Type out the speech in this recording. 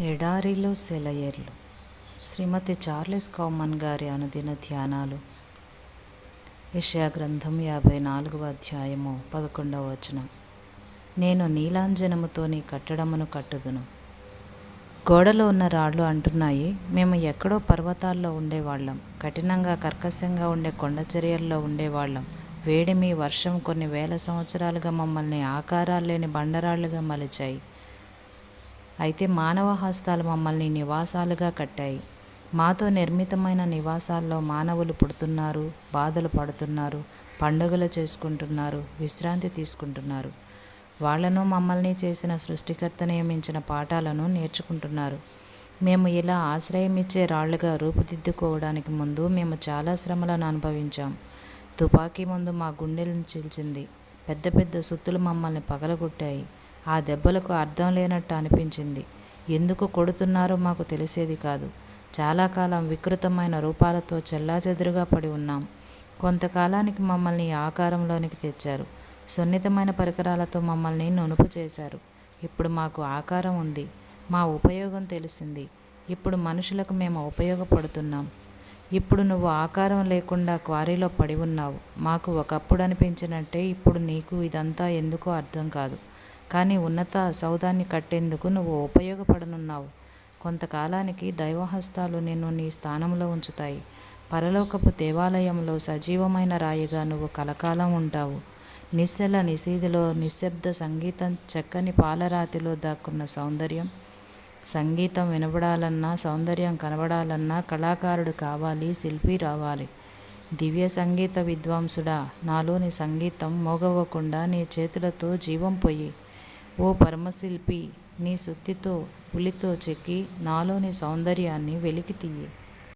ఎడారిలో సెలయేర్లు. శ్రీమతి చార్లెస్ కౌమన్ గారి అనుదిన ధ్యానాలు. విషయా గ్రంథం యాభై నాలుగవ అధ్యాయము పదకొండవ వచనం. నేను నీలాంజనముతో నీ కట్టడమును కట్టుదును. గోడలో ఉన్న రాళ్ళు అంటున్నాయి. మేము ఎక్కడో పర్వతాల్లో ఉండేవాళ్ళం. కఠినంగా కర్కశంగా ఉండే కొండచర్యల్లో ఉండేవాళ్ళం. వేడిమి వర్షం కొన్ని వేల సంవత్సరాలుగా మమ్మల్ని ఆకారాలు లేని బండరాళ్ళుగా మలిచాయి. అయితే మానవ హస్తాలు మమ్మల్ని నివాసాలుగా కట్టాయి. మాతో నిర్మితమైన నివాసాల్లో మానవులు పుడుతున్నారు బాధలు పడుతున్నారు పండుగలు చేసుకుంటున్నారు విశ్రాంతి తీసుకుంటున్నారు. వాళ్ళను మమ్మల్ని చేసిన సృష్టికర్త నియమించిన పాఠాలను నేర్చుకుంటున్నారు. మేము ఇలా ఆశ్రయం ఇచ్చే రాళ్ళుగా రూపుదిద్దుకోవడానికి ముందు మేము చాలా శ్రమలను అనుభవించాం. తుపాకీ ముందు మా గుండెలను చీల్చింది పెద్ద పెద్ద సుత్తులు మమ్మల్ని పగలగొట్టాయి. ఆ దెబ్బలకు అర్థం లేనట్టు అనిపించింది. ఎందుకు కొడుతున్నారో మాకు తెలిసేది కాదు. చాలా కాలం వికృతమైన రూపాలతో చెల్లాచెదురుగా పడి ఉన్నాం. కొంతకాలానికి మమ్మల్ని ఆకారంలోనికి తెచ్చారు. సున్నితమైన పరికరాలతో మమ్మల్ని నునుపు చేశారు. ఇప్పుడు మాకు ఆకారం ఉంది. మా ఉపయోగం తెలిసింది. ఇప్పుడు మనుషులకు మేము ఉపయోగపడుతున్నాం. ఇప్పుడు నువ్వు ఆకారం లేకుండా క్వారీలో పడి ఉన్నావు. మాకు ఒకప్పుడు అనిపించినట్టే ఇప్పుడు నీకు ఇదంతా ఎందుకో అర్థం కాదు. కానీ ఉన్నత సౌదాన్ని కట్టేందుకు నువ్వు ఉపయోగపడనున్నావు. కొంతకాలానికి దైవహస్తాలు నిన్ను నీ స్థానంలో ఉంచుతాయి. పరలోకపు దేవాలయంలో సజీవమైన రాయిగా నువ్వు కలకాలం ఉంటావు. నిశ్చల నిశీధిలో నిశ్శబ్ద సంగీతం చక్కని పాలరాతిలో దాక్కున్న సౌందర్యం. సంగీతం వినబడాలన్నా సౌందర్యం కనబడాలన్నా కళాకారుడు కావాలి శిల్పి రావాలి. దివ్య సంగీత విద్వాంసుడా నాలోని సంగీతం మోగవ్వకుండా నీ చేతులతో జీవం పొయ్యి. ఓ పరమశిల్పి నీ సుత్తితో పులితో చెక్కి నాలోని సౌందర్యాన్ని వెలికి తీయి.